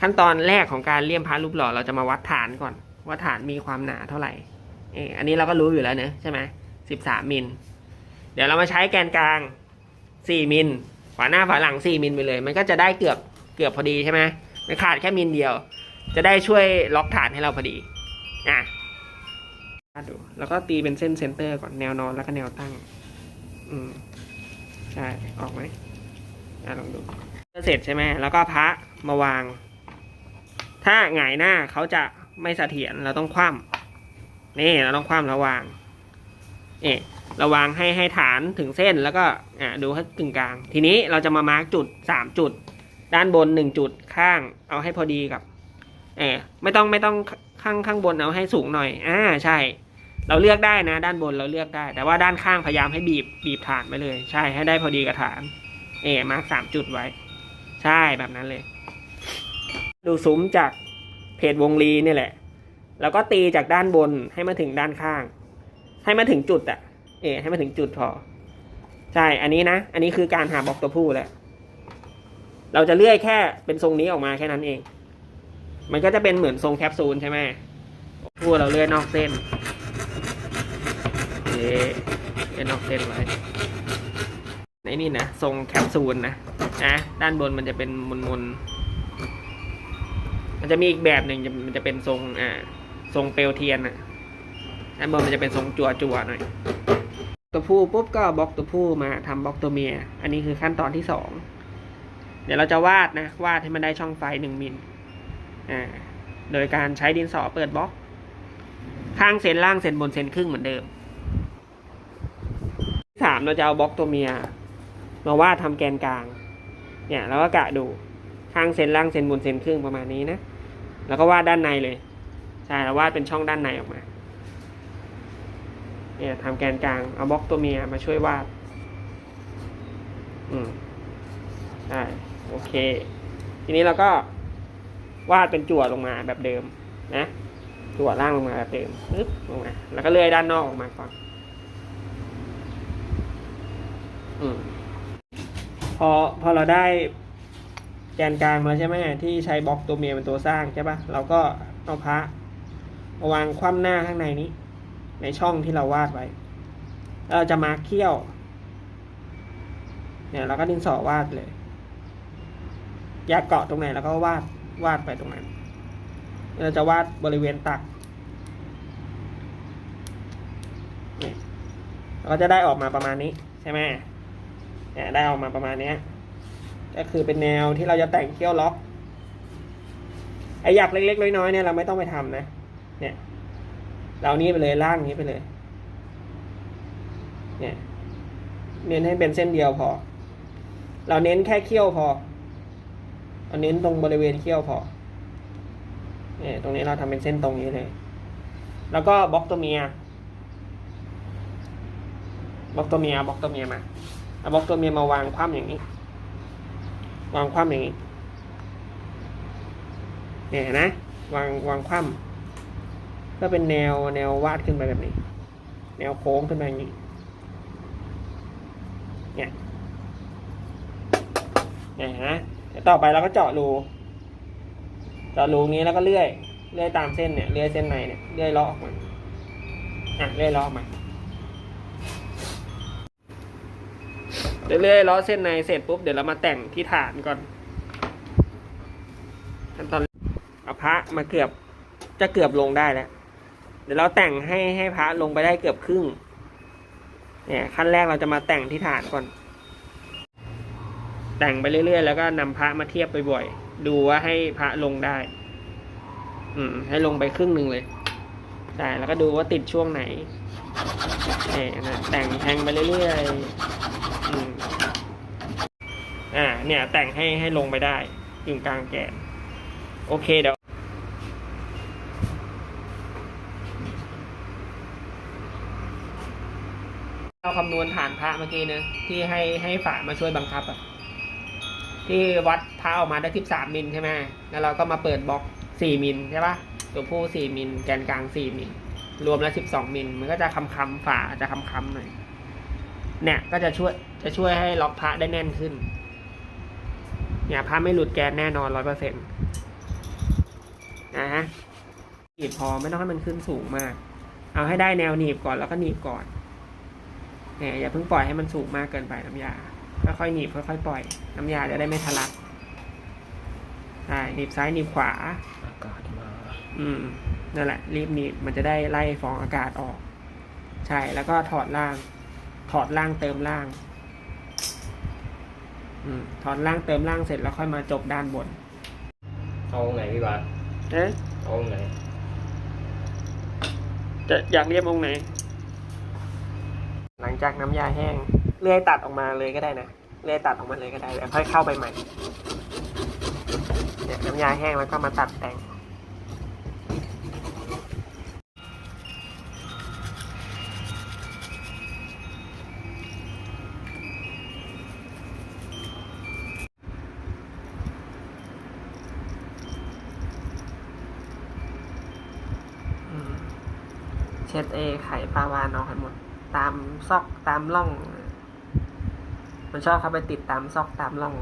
ขั้นตอนแรกของการเลี่ยมพระรูปหล่อเราจะมาวัดฐานก่อน ว่าฐานมีความหนาเท่าไหร่เอออันนี้เราก็รู้อยู่แล้วเนอะใช่ไหมสิบสามมิล เดี๋ยวเรามาใช้แกนกลางสี่มิลฝาหน้าฝาหลังสี่มิลไปเลย มันก็จะได้เกือบเกือบพอดีใช่ไหมมันขาดแค่มิลเดียว จะได้ช่วยล็อกฐานให้เราพอดีอะดูแล้วก็ตีเป็นเส้นเซนเตอร์ก่อนแนวนอนแล้วก็แนวตั้ง อืมใช่ออกไหมอะลองดูเสร็จใช่ไหมแล้วก็พระมาวาง ถ้าหงายหน้าเขาจะไม่เสถียรเราต้องคว่ำนี่เราต้องคว่ำแล้วางเอ๊ะราวางให้ให้ฐานถึงเส้นแล้วก็อะดูให้กึ่งกลาง ทีนี้เราจะมามาร์กจุดสามจุด ด้านบนหนึ่งจุดข้างเอาให้พอดีกับเออไม่ต้องไม่ต้องข้างข้างบนเอาให้สูงหน่อยอ่าใช่ เราเลือกได้นะ ด้านบนเราเลือกได้ แต่ว่าด้านข้างพยายามให้บีบบีบฐานไปเลย ใช่ให้ได้พอดีกับฐาน เออมาร์กสามจุดไว้ ใช่แบบนั้นเลย ดูซุ้มจากเพจวงลีนี่แหละ แล้วก็ตีจากด้านบนให้มาถึงด้านข้าง ให้มาถึงจุดอะเออให้มาถึงจุดพอ ใช่ อันนี้นะ อันนี้คือการหาบล็อกตัวผู้แหละ เราจะเลื่อยแค่เป็นทรงนี้ออกมาแค่นั้นเอง มันก็จะเป็นเหมือนทรงแคปซูลใช่ไหมผู้เราเลื่อยนอกเส้นเอเลื่อยนอกเส้นไว้ในนี่นะ ทรงแคปซูลนะ นะ ด้านบนมันจะเป็นมนๆ มันจะมีอีกแบบหนึ่งมันจะเป็นทรงอ่าทรงเปลวเทียนอะด้านบนมันจะเป็นทรงจั่วจั่วหน่อย ตัวผู้ปุ๊บก็บล็อกตัวผู้มาทำบล็อกตัวเมีย อันนี้คือขั้นตอนที่สองเดี๋ยวเราจะวาดนะวาดให้มันได้ช่องไฟหนึ่งมิลอ่าโดยการใช้ดินสอเปิดบล็อก ข้างเส้นล่างเส้นบนเส้นครึ่งเหมือนเดิมสามเราจะเอาบล็อกตัวเมีย มาวาดทำแกนกลาง เนี่ยเราก็กะดูข้างเส้นล่างเส้นบนเส้นครึ่งประมาณนี้นะ แล้วก็วาดด้านในเลย ใช่เราววาดเป็นช่องด้านในออกมา เนี่ยทำแกนกลาง เอาบล็อกตัวเมียมาช่วยวาด อืมใช่โอเค ทีนี้เราก็วาดเป็นจั่วลงมาแบบเดิม นะจั่วล่างลงมาแบบเดิมปึ๊บลงมา แล้วก็เลื่อยด้านนอกออกมาก่อนอืมพอพอเราได้ กนกลางมาใช่ไหมที่ใช้บล็อกตัวเมียเป็นตัวสร้างใช่ปะเราก็เอาพระมาวางคว่ำหน้าข้างในนี้ ในช่องที่เราวาดไว้แล้วเราจะมาเขี้ยว เนี่ยเราก็ดินสอวาดเลย อยากเกาะตรงไหนแล้วก็วาดวาดไปตรงนั้น เราจะวาดบริเวณตักเนี่ยเราก็จะได้ออกมาประมาณนี้ใช่ไหมเนี่ยได้ออกมาประมาณนี้ ก็คือเป็นแนวที่เราจะแต่งเขี้ยวล็อกไอ้หยักเล็กๆน้อยๆเนี่ยเราไม่ต้องไปทำนะ เนี่ย เรานี้ไปเลยล่างนี้ไปเลย เนี่ย เน้นให้เป็นเส้นเดียวพอ เราเน้นแค่เขี้ยวพอเราเน้นตรงบริเวณเขี้ยวพอ เนี่ย ตรงนี้เราทำเป็นเส้นตรงนี้เลย แล้วก็บล็อกตัวเมียบล็อกตัวเมียบล็อกตัวเมียมาเอาบล็อกตัวเมียมาวางคว่ำอย่างนี้ วางคว่ำอย่างนี้ เนี่ยนะ วางวางคว่ำก็เป็นแนวแนววาดขึ้นไปแบบนี้ แนวโค้งขึ้นไปอย่างนี้ เนี่ยเนี่ยนะเดี๋ยวต่อไปเราก็เจาะรู เจาะรูนี้แล้วก็เลื่อย เลื่อยตามเส้นเนี่ย เลื่อยเส้นในเนี่ย เลื่อยลาะออกมา อะ เลื่อยลาะออกมา เรื่อยๆลาะเส้นในเสร็จปุ๊บเดี๋ยวเรามาแต่งที่ฐานก่อนขั้นตอนเอาพระมาเกือบจะเกือบลงได้แล้ว เดี๋ยวเราแต่งให้ให้พระลงไปได้เกือบครึ่ง เนี่ยขั้นแรกเราจะมาแต่งที่ฐานก่อน แต่งไปเรื่อยๆ แล้วก็นำพระมาเทียบบ่อยๆดูว่าให้พระลงได้ อืม ให้ลงไปครึ่งหนึ่งเลยใช่แล้วก็ดูว่าติดช่วงไหนเนี่ยนะแต่งแทงไปเรื่อยๆอืม เนี่ยแต่งให้ให้ลงไปได้กึ่งกลางแกน โอเคเดี๋ยวเราคำนวณฐานพระเมื่อกี้นะที่ให้ให้ฝามาช่วยบังคับอะที่วัดพระออกมาได้ทิบสามมิลใช่ไหมแล้วเราก็มาเปิดบล็อกสี่มิลใช่ปะตัวผู้สี่มิลแกนกลางสี่มิลรวมแล้วสิบสองมิลมันก็จะคำคำๆฝาจะคำคำหน่อยเนี่ยก็จะช่วยจะช่วยให้ล็อกพระได้แน่นขึ้น เนี่ยพระไม่หลุดแกนแน่นอนร้อยเปอร์เซ็นต์นะฮะหนีบพอไม่ต้องให้มันขึ้นสูงมาก เอาให้ได้แนวหนีบก่อนแล้วก็หนีบก่อนเนี่ยอย่าเพิ่งปล่อยให้มันสูงมากเกินไปน้ำยาค่อยๆหนีบค่อยๆปล่อยน้ำยาจะได้ไม่ทะลักใช่หนีบซ้ายหนีบขวาอากาศมาอืมนั่นแหละ รีบหนีบมันจะได้ไล่ฟองอากาศออก ใช่แล้วก็ถอดล่าง ถอดล่างเติมล่างอืม ถอดล่างเติมล่างเสร็จแล้วค่อยมาจบด้านบน เอาไงพี่บาสเอ๊ะเอาไงจะอยากเรียบองค์ไหน หลังจากน้ำยาแห้ง เลื่อยตัดออกมาเลยก็ได้นะ เลื่อยตัดออกมาเลยก็ได้แล้วค่อยเข้าไปใหม่เนี่ยน้ำยาแห้งแล้วก็มาตัดแต่ง เช็ดเอไข่ปลาวานออกให้หมด ตามซอกตามร่อง มันชอบเข้าไปติดตามซอกตามร่อง